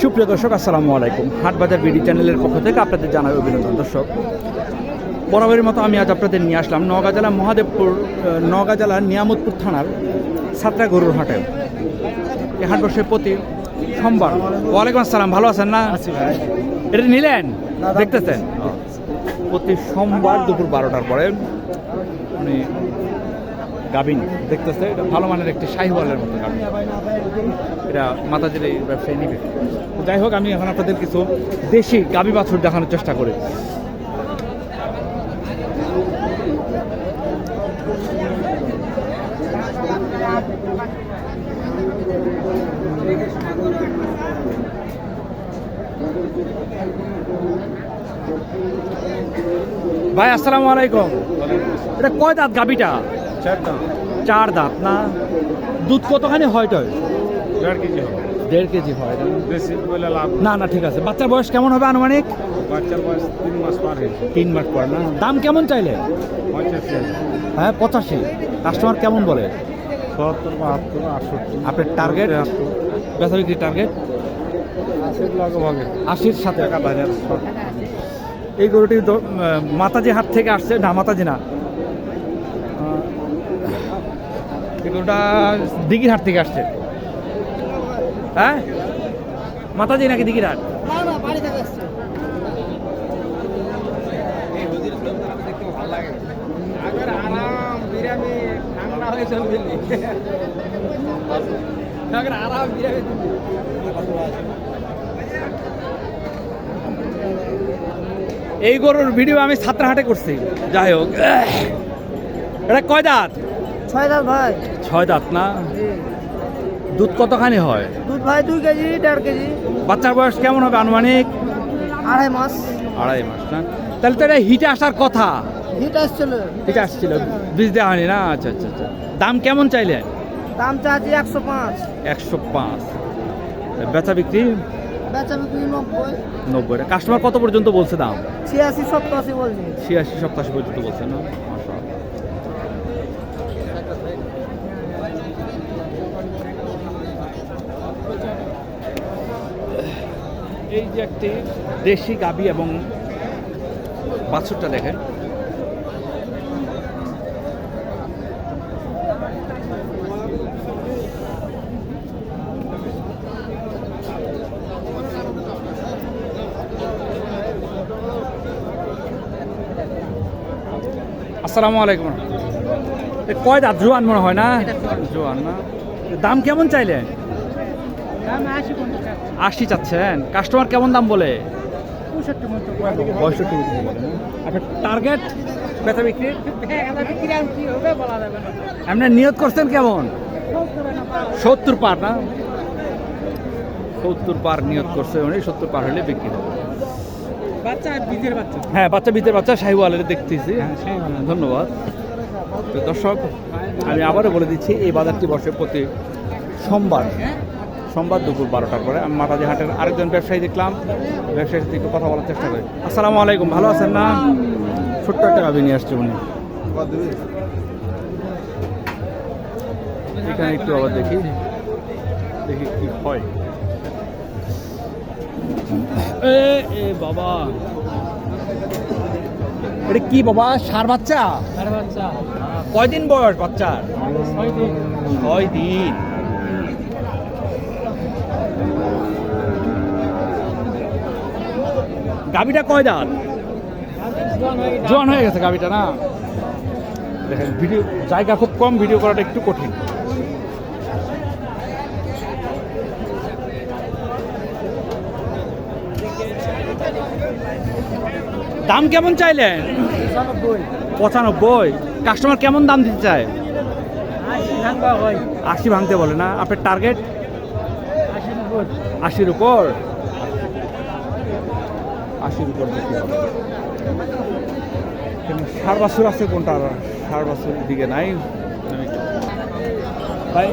সুপ্রিয় দর্শক আসসালামু আলাইকুম। হাটবাজার বিডি চ্যানেলের পক্ষ থেকে আপনাদের জানাই অভিনন্দন দর্শক। বরাবরের মতো আমি আজ আপনাদের নিয়ে আসলাম নওগাঁ জেলা মহাদেবপুর নওগাঁ জেলার নিয়ামতপুর থানার সাতটা গরুর হাটে। এই হাট বসে প্রতি সোমবার। ওয়ালাইকুম আসসালাম ভালো আছেন না? এটা নিলেন? দেখতেছেন? প্রতি সোমবার দুপুর বারোটার পরে উনি গাবিন, দেখতেছে, এটা ভালো মানের একটি শাহিওয়ালের মতো গাবিন। এটা মাতাজির এই ব্যবসায়ী নিবে। যাই হোক, আমি এখন আপনাদের কিছু দেশি গাবি বাছুর দেখানোর চেষ্টা করি। ভাই, আসসালামু আলাইকুম। এটা কয় দাঁত গাবিটা? চার দাঁত। না? দুধ কতখানি হয়? তো দেড় কেজি হবে। দেড় কেজি হয় না? বেশি বলে লাভ না না ঠিক আছে। বাচ্চার বয়স কেমন হবে আনুমানিক? বাচ্চার বয়স তিন মাস পার হয়েছে। তিন মাস পর না? দাম কেমন চাইলে? পঁচাশি। হ্যাঁ পঁচাশি। কাস্টমার কেমন বলে? সত্তর বাহাত্তর আটষট্টি। আপনার টার্গেট বেচা বিক্রি টার্গেট আশির সাথে। এই গরুটি মাতাজি হাট থেকে আসছে না মাতাজি না? এই দিঘির হাট থেকে আসছে। হ্যাঁ? মাতাজি নাকি দিঘির হাট? এই গরুর ভিডিও আমি ছাত্রাহাটে করছি। যাই হোক। এটা কয় দাঁত? ছয় দাঁত ভাই। ছয় দাঁত না? দুধ কতখানি হয়? দুধ ভাই দুই কেজি দেড় কেজি। বাচ্চার বয়স কেমন হবে আনুমানিক? আড়াই মাস। আড়াই মাস না? তাহলে তো এটা হিটে আসার কথা। হিট আসছিল। হিটে আসছিল। বীজ দেওয়া হয়নি না? আচ্ছা আচ্ছা আচ্ছা। দাম কেমন চাইলেন দাম চাচ্ছি একশো পাঁচ। একশো পাঁচ। বেচা বিক্রি? বেচা বিক্রি নব্বই। নব্বই। কাস্টমার কত পর্যন্ত বলছে দাম? ছিয়াশি সপ্তাশি বলছি। ছিয়াশি সপ্তাশি পর্যন্ত বলছে না? এই যে একটি দেশি গাবি এবং বাছুরটা দেখেন। আসসালামু আলাইকুম। কয় দাঁত জোয়ান মনে হয় না? জোয়ান না। দাম কেমন চাইলেন? আশি চাচ্ছেন। কাস্টমার কেমন দাম বলে? পঁয়ষট্টি মতো। টার্গেট বেচা বিক্রি? না। আপনি নিয়ত করছেন কেমন? সত্তর পার না? সত্তর পার নিয়ত করছে উনি সত্তর পার হলে বিক্রি হবে। বাচ্চা বীজের বাচ্চা। হ্যাঁ বাচ্চা বিতের বাচ্চা শাহিওয়ালের দেখতেছি। ধন্যবাদ। দর্শক আমি আবারও বলে দিচ্ছি এই বাজারটি বসে প্রতি সোমবার। সোমবার দুপুর বারোটার পরে আমি মাতাজি হাটের আরেকজন ব্যবসায়ী দেখলাম। ব্যবসায়ীর সাথে একটু কথা বলার চেষ্টা করি। আসসালামু আলাইকুম ভালো আছেন না? ছোট্ট একটা গাভি নিয়ে আসছে উনি। এখানে একটু আবার দেখি। দেখি কি হয়। এ এ বাবা। এটা কি বাবা? সার বাচ্চা? কয়দিন বয়স বাচ্চার? ছয় দিন। ছয় দিন। গাবিটা কয় দাঁত? জোয়ান হয়ে গেছে গাবিটা না? দেখেন ভিডিও জায়গা খুব কম ভিডিও করাটা একটু কঠিন। দাম কেমন চাইলেন? পঁচানব্বই। কাস্টমার কেমন দাম দিতে চায়? আশি ভাঙতে বলে না। আপনার টার্গেট আশির উপর। আশির উপর বিক্রি হবে। বাছুর আছে কোনটা? ষাট বাছুর দিকে নাই। ভাই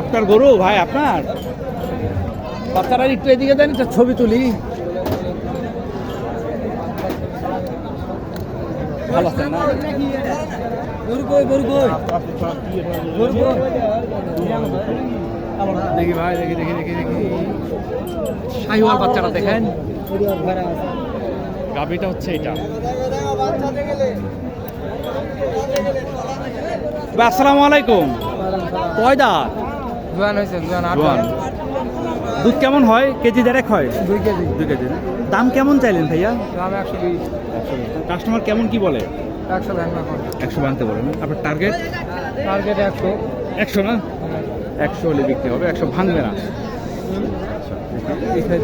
আপনার গরু? ভাই আপনার? বাচ্চারা একটু এদিকে দেন একটা ছবি তুলি। ভালো আছেন না? গরু কই গরু কই? গরু কই? দেখি ভাই দেখি দেখি দেখি দেখি। শাহিওয়াল বাচ্চারা দেখেন। গাভিটা হচ্ছে এটা আসসালামু আলাইকুম। কয় দাঁত জোয়ান হয়েছে জোয়ান আট দুধ কেমন হয়? কেজি দেড়েক হয়? দুই কেজি। দুই কেজি। দাম কেমন চাইলেন ভাইয়া? দাম একশো বিশ। কাস্টমার কেমন কি বলে? একশো এখন একশো বানতে বলে না আপনার টার্গেট টার্গেট একশো। একশো না? একশো হলে বিক্রি হবে একশো ভাঙবে না।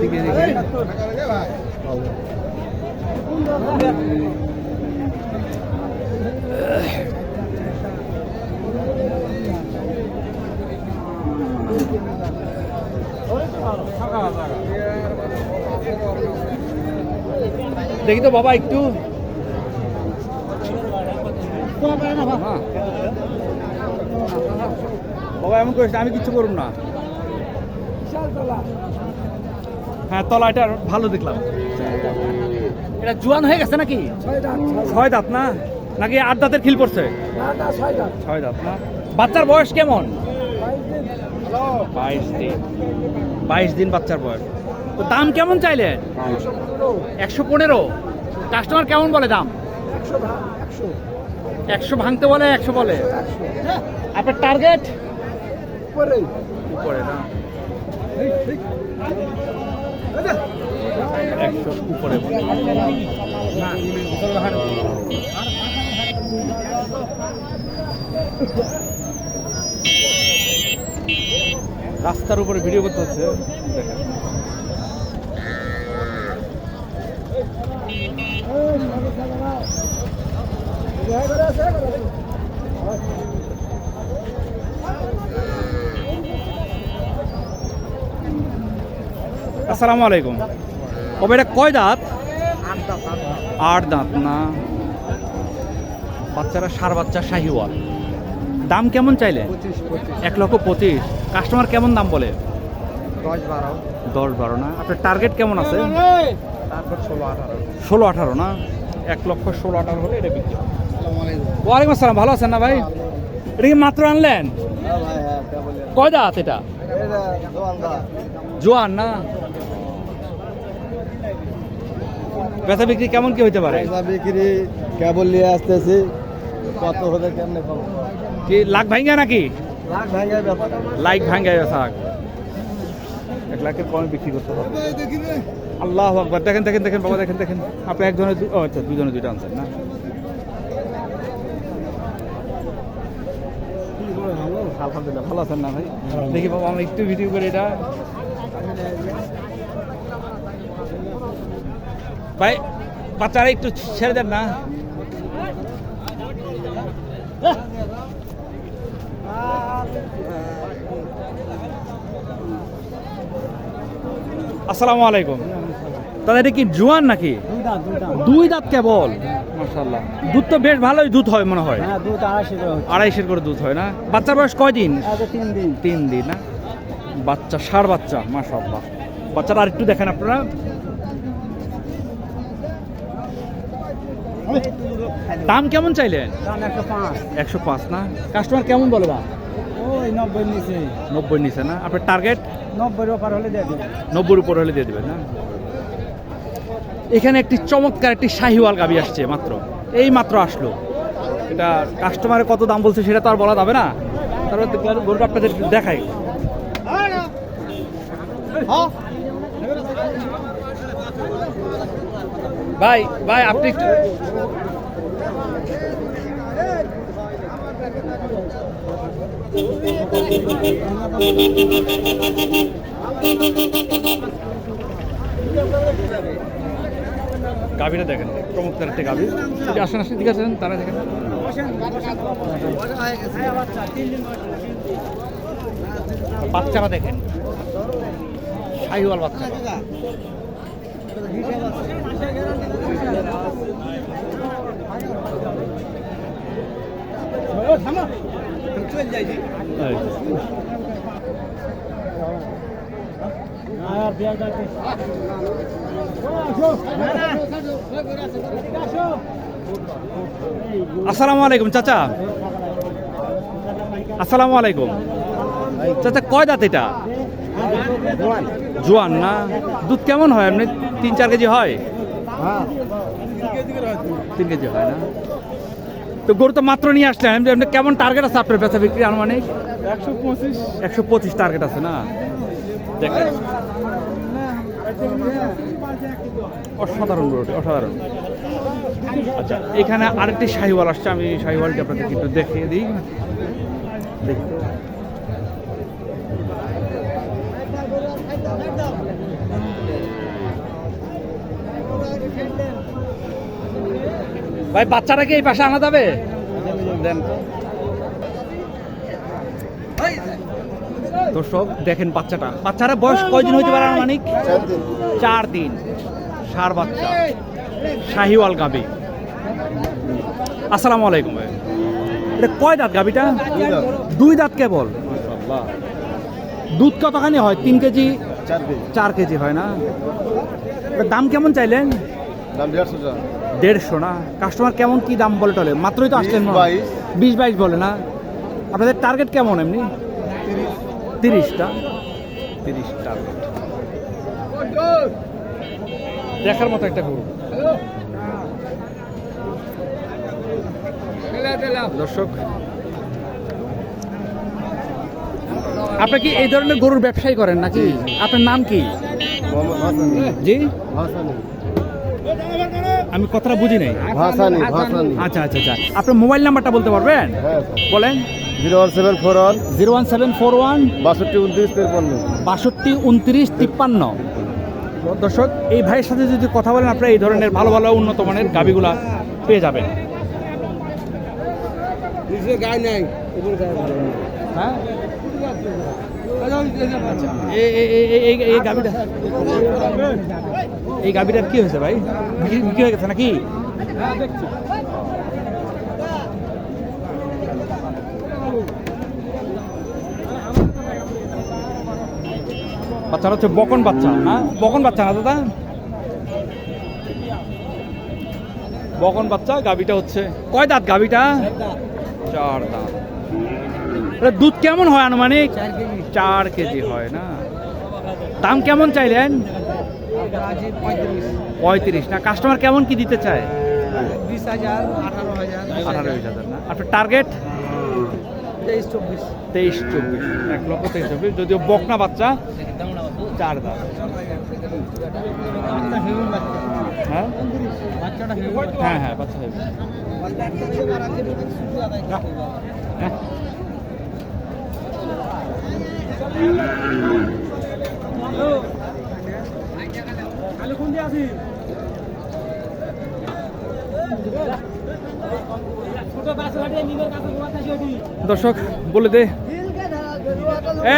দেখি। দেখি তো বাবা একটু মা। বাবা এমন করিস না, আমি কিচ্ছু করুন না। হ্যাঁ তলা এটা ভালো দেখলাম। এটা জোয়ান হয়ে গেছে নাকি? ছয় দাঁত না? নাকি আট দাঁতের খিল পড়ছে? ছয় দাঁত না? বাচ্চার বয়স কেমন? বাইশ দিন। বাইশ দিন বাচ্চার বয়স। তো দাম কেমন চাইলেন একশো পনেরো। কাস্টমার কেমন বলে দাম? একশো ভাঙতে বলে একশো বলে। আপনার টার্গেট উপরে। না? একশো উপরে বলে। রাস্তার উপরে ভিডিও করতে হচ্ছে। দেখেন। আসসালামু আলাইকুম। ও এটা কয় দাঁত? আট দাঁত না। বাচ্চারা সার বাচ্চা শাহিওয়াল। দাম কেমন চাইলে? এক লক্ষ পঁচিশ। কাস্টমার কেমন দাম বলে? দশ বারো। দশ বারো না। আপনার টার্গেট কেমন আছে? ষোলো আঠারো। না? এক লক্ষ ষোলো আঠারো হলে এটা বিক্রি ওয়ালাইকুম আসসালাম। ভালো আছেন না ভাই? এটা কি মাত্র আনলেন? কয় দাঁত এটা? জোয়ান না? বেচা বিক্রি কেমন কি হইতে পারে? বিক্রি কেবল নিয়ে আসতেছি। কত হলে কেমনে পাবো? কি লাখ ভাঙ্গা নাকি? লাখ ভাঙে ব্যাপার লাইক ভাঙ্গা থাক এক লাখের কমে বিক্রি করতে হবে আল্লাহ আকবার। দেখেন দেখেন দেখেন বাবা দেখেন দেখেন। আপনি একজনের ও আচ্ছা দুজনে দুইটা আনছেন না? আলহামদুলিল্লাহ, ভালো আছেন না ভাই? দেখি বাবা, আমরা একটু ভিডিও করে এটা। ভাই, বাচ্চারা একটু ছেড়ে দেন না। আসসালামু আলাইকুম। দাদা এটা কি জোয়ান নাকি? দুই দাঁত কেবল? মাশাল্লাহ দুধ তো বেশ ভালোই দুধ হয় মনে হয়। হ্যাঁ আড়াইশের করে দুধ হয় না? বাচ্চার বয়স কয় দিন? তিন দিন। তিন দিন না? বাচ্চা ষাড় বাচ্চা মাশাল্লাহ বাচ্চাটা আর একটু দেখেন আপনারা। দাম কেমন চাইলেন? দাম একশো পাঁচ। না? কাস্টমার কেমন বলে বা নব্বই নিচে। নব্বই নিচে না? আপনার টার্গেট? নব্বই ওপার হলে দিয়ে দেবে নব্বইয়ের উপর হলে দিয়ে দেবেন না? এখানে একটি চমৎকার একটি শাহিওয়াল গাবি আসছে মাত্র। এই মাত্র আসলো। এটা কাস্টমারের কত দাম বলছে সেটা তো আর বলা যাবে না। তারপর গরুটা আপনাদের দেখাই। ভাই ভাই, আপনি একটু গাভিটা দেখেন চমৎকার একটা গাভি। যদি আসেন আসেন দিকে আসেন তারা দেখেন। বাচ্চারা দেখেন। শাহিওয়াল বাচ্চা আর আসসালামু আলাইকুম, চাচা। আসসালামু আলাইকুম। চাচা, কয় দাঁত এটা? জোয়ান না? দুধ কেমন হয়? এমনি তিন, চার কেজি হয়? তিন কেজি হয় না? তো গরু তো মাত্র নিয়ে আসলেন। এমনি কেমন টার্গেট আছে আপনার বেচা বিক্রি আনুমানিক? একশো পঁচিশ। একশো পঁচিশ টার্গেট আছে না? দেখেন। অসাধারণ গরুটি অসাধারণ। আচ্ছা এখানে আরেকটি শাহিওয়াল আসছে, আমি শাহিওয়ালটি আপনাদের একটু দেখিয়ে দিই। ভাই বাচ্চাটাকে এই পাশে আনা যাবে? দেন তো। দর্শক দেখেন বাচ্চাটা। বাচ্চারা বয়স কয়দিন হইতে পারে আনুমানিক? চার দিন। চার দিন সার বাচ্চা। শাহিওয়াল গাবি। আসসালামু আলাইকুম ভাই। এটা কয় দাঁত গাবিটা? দুই দাঁত। কেবল। দুধ কতখানি হয়? তিন কেজি? চার কেজি। হয় না? দাম কেমন চাইলেন? দেড়শো না? কাস্টমার কেমন কি দাম বলে টলে? মাত্রই তো আসলেন। বিশ বাইশ। বলে না? আপনাদের টার্গেট কেমন এমনি? তিরিশটা। তিরিশ টার্গেট দেখার মতো একটা গরু। দর্শক আপনি কি এই ধরনের গরুর ব্যবসায়ী করেন নাকি? আপনার নাম কি? জি? আমি কথাটা বুঝি নাই। আচ্ছা আচ্ছা আচ্ছা। আপনার মোবাইল নাম্বারটা বলতে পারবেন? হ্যাঁ বলেন। Zero one seven four one zero one seven four one বাষট্টি উনত্রিশ তিরপন্ন বাষট্টি উনত্রিশ তিপ্পান্ন দর্শক এই ভাইয়ের সাথে যদি কথা বলেন আপনারা এই ধরনের ভালো ভালো উন্নত মানের গাবিগুলা পেয়ে যাবেন। গায়ে নাই হ্যাঁ? এই- গাবিটা এই গাবিটার কি হয়েছে ভাই? বিক্রি হয়ে গেছে নাকি? বাচ্চাটা হচ্ছে বকন বাচ্চা না? বকন বাচ্চা না দাদা? বকন বাচ্চা গাবিটা হচ্ছে কয় দাঁত গাবিটা চার দাঁত। এটা দুধ কেমন হয় আনুমানিক? চার কেজি। হয় না? দাম কেমন চাইলেন? পঁয়ত্রিশ। না কাস্টমার কেমন কি দিতে চায়? বিশ হাজার আঠারো হাজার। আঠারো হাজার না? আপনার টার্গেট তেইশ চব্বিশ। তেইশ চব্বিশ এক লক্ষ তেইশ চব্বিশ। যদিও বকনা বাচ্চা চার দাঁত। হ্যাঁ? হ্যাঁ হ্যাঁ বাচ্চা দর্শক বলে দে।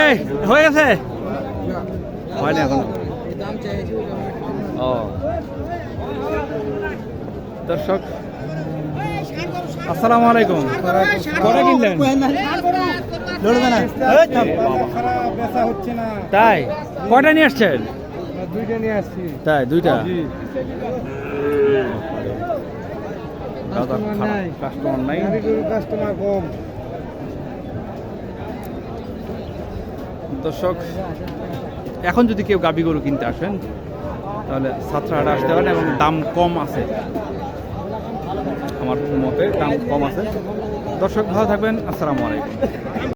এই হয়ে গেছে? হয়নি এখন? দাম চাইছি ও। দর্শক আসসালামু আলাইকুম। কটা কিনলেন? হচ্ছে না। তাই? কয়টা নিয়ে আসছেন? দুইটা নিয়ে আসছি। তাই দুইটা? নাই। কাস্টমার নাই। কাস্টমার কম। দর্শক এখন যদি কেউ গাবি গরু কিনতে আসেন, তাহলে সাতরাহাটে আসতে পারেন এবং দাম কম আছে। আমার মতে দাম কম আছে। দর্শক, ভালো থাকবেন। আসসালামু আলাইকুম।